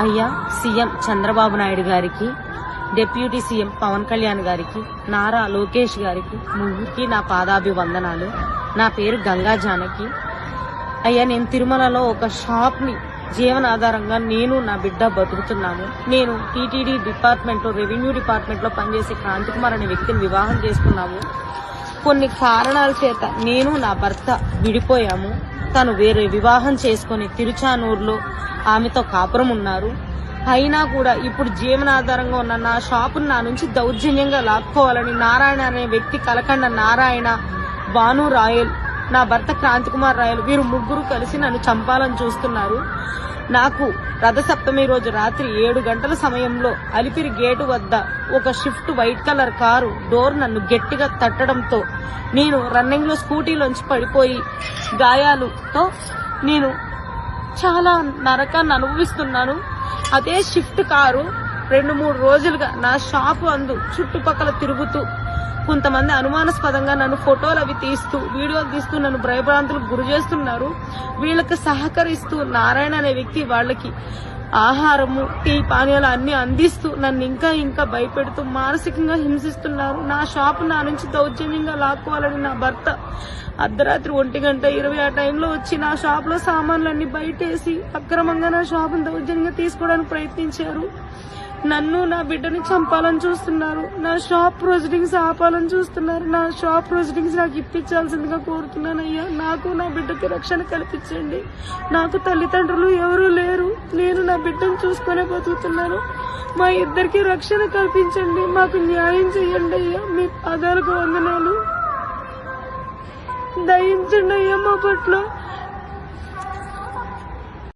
అయ్యా సీఎం చంద్రబాబు నాయుడు గారికి deputy CM Pawan Kalyan గారికి నారా లోకేష్ గారికి ముగ్గురికి నా పాదాభివందనాలు. నా పేరు గంగా జానకి. అయ్యా నేను తిరుమలలో ఒక షాప్ని జీవనాధారంగా నేను నా బిడ్డ బతుకుతున్నాము నేను టీటీడీ డిపార్ట్మెంట్లో రెవెన్యూ డిపార్ట్మెంట్లో పనిచేసే క్రాంతికుమార్ అనే వ్యక్తిని వివాహం చేసుకున్నాము. కొన్ని కారణాల చేత నేను నా భర్త విడిపోయాము. తను వేరే వివాహం చేసుకొని తిరుచానూరులో ఆమెతో కాపురం ఉన్నారు. అయినా కూడా ఇప్పుడు జీవనాధారంగా ఉన్న నా షాపును నా నుంచి దౌర్జన్యంగా లాక్కోవాలని నారాయణ అనే వ్యక్తి కలకండ నారాయణ భాను రాయల్ నా భర్త క్రాంతికుమార్ రాయల్ వీరు ముగ్గురు కలిసి నన్ను చంపాలని చూస్తున్నారు. నాకు రథసప్తమి రోజు రాత్రి ఏడు గంటల సమయంలో అలిపిరి గేటు వద్ద ఒక Swift white colour car door నన్ను గట్టిగా తట్టడంతో నేను రన్నింగ్లో స్కూటీలోంచి పడిపోయి గాయాలుతో నేను చాలా నరకాన్ని అనుభవిస్తున్నాను. అదే షిఫ్ట్ కారు రెండు మూడు రోజులుగా నా షాపు అందు చుట్టుపక్కల తిరుగుతూ కొంతమంది అనుమానాస్పదంగా నన్ను ఫోటోలు అవి తీస్తూ వీడియోలు తీస్తూ నన్ను భయభ్రాంతులకు గురి చేస్తున్నారు. వీళ్ళకి సహకరిస్తూ నారాయణ అనే వ్యక్తి వాళ్ళకి ఆహారము టీ పానీయాలు అన్ని అందిస్తూ నన్ను ఇంకా ఇంకా భయపెడుతూ మానసికంగా హింసిస్తున్నారు. నా షాపు నా నుంచి దౌర్జన్యంగా లాక్కోవాలని నా భర్త అర్ధరాత్రి ఒంటి గంట ఇరవై ఆ టైంలో వచ్చి నా షాప్లో సామాన్లన్నీ బయటేసి అక్రమంగా నా షాపును దౌర్జన్యంగా తీసుకోవడానికి ప్రయత్నించారు. నన్ను నా బిడ్డని చంపాలని చూస్తున్నారు. నా షాప్ ప్రొసీడింగ్స్ ఆపాలని చూస్తున్నారు. నా షాప్ ప్రొసీడింగ్స్ నాకు ఇప్పించాల్సిందిగా కోరుతున్నాను అయ్యా నాకు నా బిడ్డకి రక్షణ కల్పించండి. నాకు తల్లిదండ్రులు ఎవరూ లేరు. నేను నా బిడ్డను చూసుకునే బతుకుతున్నాను మా ఇద్దరికి రక్షణ కల్పించండి మాకు న్యాయం చేయండి అయ్యా. మీ పాదాలకు వందనాలు. దయించండి అయ్యా మా పట్ల.